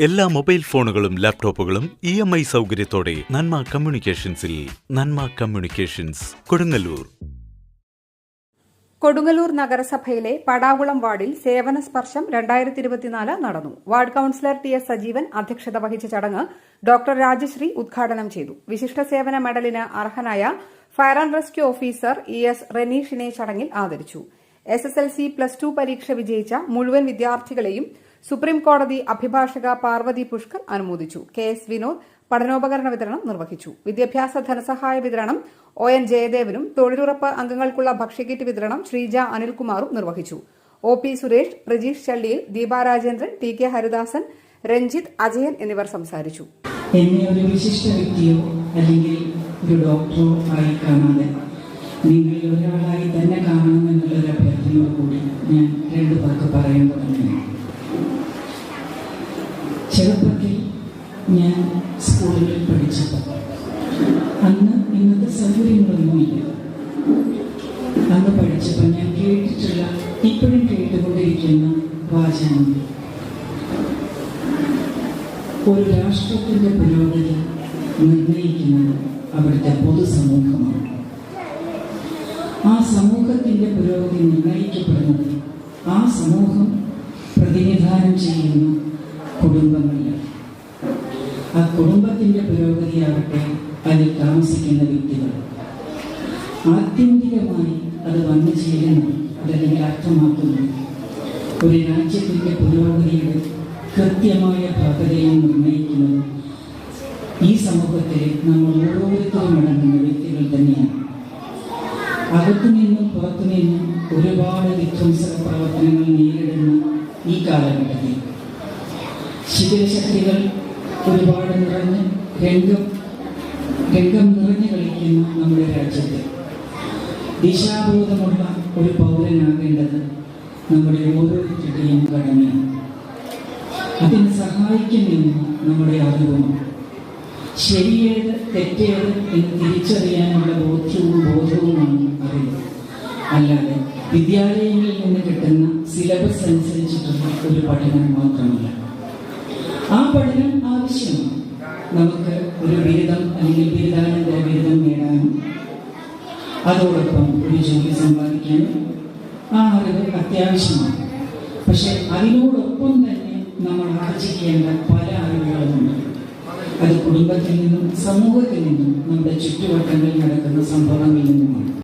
എല്ലാ മൊബൈൽ ഫോണുകളും ലാപ്ടോപ്പുകളും ഇ എം ഐ സൗകര്യത്തോടെ നന്മ കമ്മ്യൂണിക്കേഷൻസിൽ നന്മ കമ്മ്യൂണിക്കേഷൻസ് കൊടുങ്ങല്ലൂർ. കൊടുങ്ങല്ലൂർ നഗരസഭയിലെ പടാകുളം വാർഡിൽ സേവന സ്പർശം രണ്ടായിരത്തി ഇരുപത്തിനാല് നടന്നു. Ward councillor T S Sajeevan അധ്യക്ഷത വഹിച്ച ചടങ്ങ് ഡോക്ടർ രാജശ്രീ ഉദ്ഘാടനം ചെയ്തു. വിശിഷ്ട സേവന മെഡലിന് അർഹനായ fire and rescue officer E S റനീഷിനെ ചടങ്ങിൽ ആദരിച്ചു. S S L C plus two പരീക്ഷ വിജയിച്ച മുഴുവൻ വിദ്യാർത്ഥികളെയും സുപ്രീം കോടതി അഭിഭാഷക പാർവതി പുഷ്കർ അനുമോദിച്ചു. കെ എസ് വിനോദ് പഠനോപകരണ വിതരണം നിർവഹിച്ചു. വിദ്യാഭ്യാസ ധനസഹായ വിതരണം ഒ എൻ ജയദേവനും തൊഴിലുറപ്പ് അംഗങ്ങൾക്കുള്ള ഭക്ഷ്യകിറ്റ് വിതരണം ശ്രീജ അനിൽകുമാറും നിർവഹിച്ചു. ഒ പി സുരേഷ് പ്രജീഷ് ചള്ളിയിൽ ദീപാരാജേന്ദ്രൻ ടി കെ ഹരിദാസൻ രഞ്ജിത്ത് അജയൻ എന്നിവർ സംസാരിച്ചു. എന്നെ ഒരു വിശിഷ്ട വ്യക്തിയോ അല്ലെങ്കിൽ ഒരു ആയി ഒരാളായി തന്നെ ഞാൻ രണ്ടു വാക്ക് പറയാൻ തുടങ്ങുന്നു. ഞാൻ സ്കൂളുകളിൽ പഠിച്ചത്. അന്ന് ഇന്നത്തെ സൗകര്യങ്ങളൊന്നുമില്ല. അന്ന് പഠിച്ചപ്പോൾ ഞാൻ കേട്ടിട്ടുള്ള ഇപ്പോഴും കേട്ടുകൊണ്ടിരിക്കുന്ന വാചനം ഒരു രാഷ്ട്രത്തിന്റെ പുരോഗതി നിർണയിക്കുന്നത് അവിടുത്തെ പൊതുസമൂഹമാണ്. ആ സമൂഹത്തിന്റെ പുരോഗതി നിർണയിക്കപ്പെടുന്നത് ആ സമൂഹം പ്രതിനിധാനം ചെയ്യുന്ന കുടുംബങ്ങളിൽ ആ കുടുംബത്തിന്റെ പുരോഗതിയാകട്ടെ അതിൽ താമസിക്കുന്ന വ്യക്തികൾ. ആത്യന്തികമായി അത് വന്നു ചേരുന്നു അതല്ലെങ്കിൽ അർത്ഥമാക്കുന്നു. ഒരു രാജ്യത്തിന്റെ പുരോഗതിയുടെ കൃത്യമായ ഭദ്രതയെ നിർണയിക്കുന്നത് ഈ സമൂഹത്തിൽ നമ്മൾ ഓരോരുത്തരും അടങ്ങുന്ന വ്യക്തികൾ തന്നെയാണ്. അകത്തു നിന്നും പുറത്തു നിന്നും ഒരുപാട് വിധ്വംസക പ്രവർത്തനങ്ങൾ നേരിടുന്ന ഈ കാലഘട്ടത്തിൽ. ശിഥിലശക്തികൾ ഒരുപാട് നിറഞ്ഞ് രംഗം രംഗം നിറഞ്ഞു കളിക്കുന്ന നമ്മുടെ രാജ്യത്തെ ദിശാബോധമുള്ള ഒരു പൗരനാകേണ്ടത് നമ്മുടെ ഓരോരുത്തരുടെയും കടമയാണ്. അതിന് സഹായിക്കുമെന്ന് നമ്മുടെ അറിവും ശരിയേത് തെറ്റേത് എന്ന് തിരിച്ചറിയാനുള്ള ബോധ്യവും ബോധവുമാണ് അറിവ് അല്ലാതെ വിദ്യാലയങ്ങളിൽ നിന്ന് കിട്ടുന്ന സിലബസ് അനുസരിച്ചിട്ടുള്ള ഒരു പഠനം മാത്രമല്ല. ആ പഠനം ആവശ്യമാണ്. നമുക്ക് ഒരു ബിരുദം അല്ലെങ്കിൽ ബിരുദാനന്തര ബിരുദം നേടാനും അതോടൊപ്പം ഒരു ജോലി സമ്പാദിക്കാനും ആ അറിവ് അത്യാവശ്യമാണ്. പക്ഷെ അതിനോടൊപ്പം തന്നെ നമ്മൾ ആർജിക്കേണ്ട പല അറിവുകളുമുണ്ട്. അത് കുടുംബത്തിൽ നിന്നും സമൂഹത്തിൽ നിന്നും നമ്മുടെ ചുറ്റുവട്ടങ്ങളിൽ നടക്കുന്ന സംഭവങ്ങളിൽ നിന്നുമാണ്.